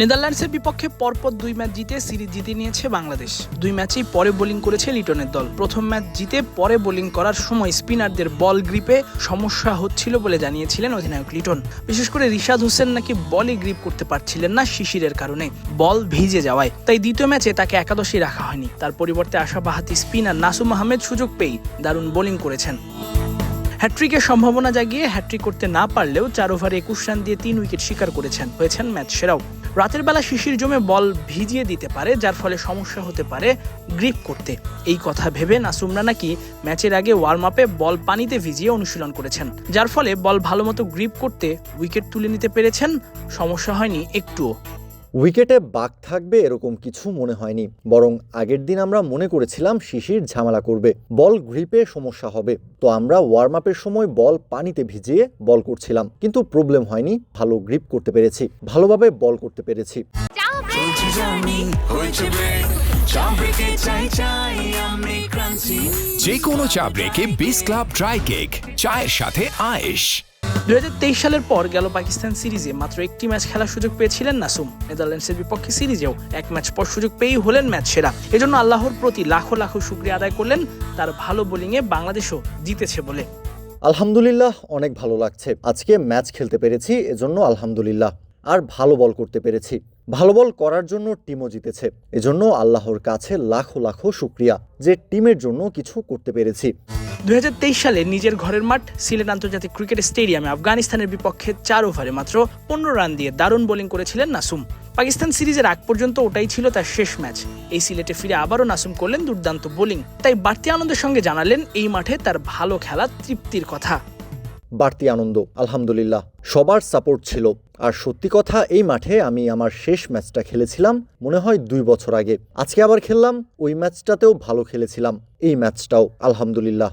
নেদারল্যান্ডসের বিপক্ষে পরপর দুই ম্যাচ জিতে সিরিজ জিতে নিয়েছে বাংলাদেশ। দুই ম্যাচেই পরে বোলিং করেছে লিটনের দল। প্রথম ম্যাচ জিতে পরে বোলিং করার সময় স্পিনারদের বল গ্রিপে সমস্যা হচ্ছিল বলে জানিয়েছিলেন অধিনায়ক লিটন। বিশেষ করে রিশাদ হোসেন নাকি বলই গ্রিপ করতে পারছিলেন না শিশিরের কারণে, বল ভিজে যাওয়ায়। তাই দ্বিতীয় ম্যাচে তাকে একাদশেই রাখা হয়নি। তার পরিবর্তে আসা বাহাতি স্পিনার নাসুম আহমেদ সুযোগ পেয়েই দারুণ বোলিং করেছেন। হ্যাট্রিকের সম্ভাবনা জাগিয়ে হ্যাট্রিক করতে না পারলেও চার ওভারে একুশ রান দিয়ে তিন উইকেট শিকার করেছেন। হয়েছেন ম্যাচ সেরাও। রাতের বেলা শিশির জমে বল ভিজিয়ে দিতে পারে, যার ফলে সমস্যা হতে পারে গ্রিপ করতে। এই কথা ভেবে নাসুমরা নাকি ম্যাচের আগে ওয়ার্ম আপে বল পানিতে ভিজিয়ে অনুশীলন করেছেন, যার ফলে বল ভালোমতো গ্রিপ করতে উইকেট তুলে নিতে পেরেছেন। সমস্যা হয়নি, একটুও। উইকেটে বাক থাকবে এরকম কিছু মনে হয়নি। বরং আগের দিন আমরা মনে করেছিলাম শিশির ঝামেলা করবে বল গ্রিপে সমস্যা হবে। তো আমরা ওয়ার্ম আপের সময় বল পানিতে ভিজিয়ে বল করছিলাম। কিন্তু প্রবলেম হয়নি ভালো গ্রিপ করতে পেরেছি ভালোভাবে বল করতে পেরেছি। যে কোনো চা ব্রেকে বিস ক্লাব ড্রাই কেক চায়ের সাথে আয়েশ। দুই সালের পর গেল পাকিস্তান সিরিজে, মাত্র একটি ম্যাচ খেলার সুযোগ পেয়েছিলেন নাসুম। নেদারল্যান্ডসের বিপক্ষে সিরিজেও এক ম্যাচ পর সুযোগ পেয়েই হলেন ম্যাচ সেরা। এজন্য আল্লাহর প্রতি লাখো লাখো শুক্রিয়া আদায় করলেন তার ভালো বোলিংয়ে বাংলাদেশও জিতেছে বলে। আলহামদুলিল্লাহ, অনেক ভালো লাগছে। আজকে ম্যাচ খেলতে পেরেছি, এজন্য আলহামদুলিল্লাহ। আর ভালো বল করতে পেরেছি। ভালো বল করার জন্য টিমও জিতেছে। এজন্য আল্লাহর কাছে লাখো লাখো শুক্রিয়া যে টিমের জন্য কিছু করতে পেরেছি। দুই হাজার তেইশ সালে নিজের ঘরের মাঠ সিলেট আন্তর্জাতিক ক্রিকেট স্টেডিয়ামে আফগানিস্তানের বিপক্ষে চার ওভারে মাত্র পনেরো রান দিয়ে দারুণ বোলিং করেছিলেন নাসুম। পাকিস্তান সিরিজের আগ পর্যন্ত ওটাই ছিল তার শেষ ম্যাচ। এই সিলেটে ফিরে আবারও নাসুম করলেন দুর্দান্ত বোলিং। তাই বাড়তি আনন্দের সঙ্গে জানালেন এই মাঠে তার ভালো খেলা তৃপ্তির কথা। বাড়তি আনন্দ, আলহামদুলিল্লাহ। সবার সাপোর্ট ছিল। আর সত্যি কথা, এই মাঠে আমি আমার শেষ ম্যাচটা খেলেছিলাম, মনে হয় দুই বছর আগে। আজকে আবার খেললাম, ওই ম্যাচটাতেও ভালো খেলেছিলাম। এই ম্যাচটাও, আলহামদুলিল্লাহ।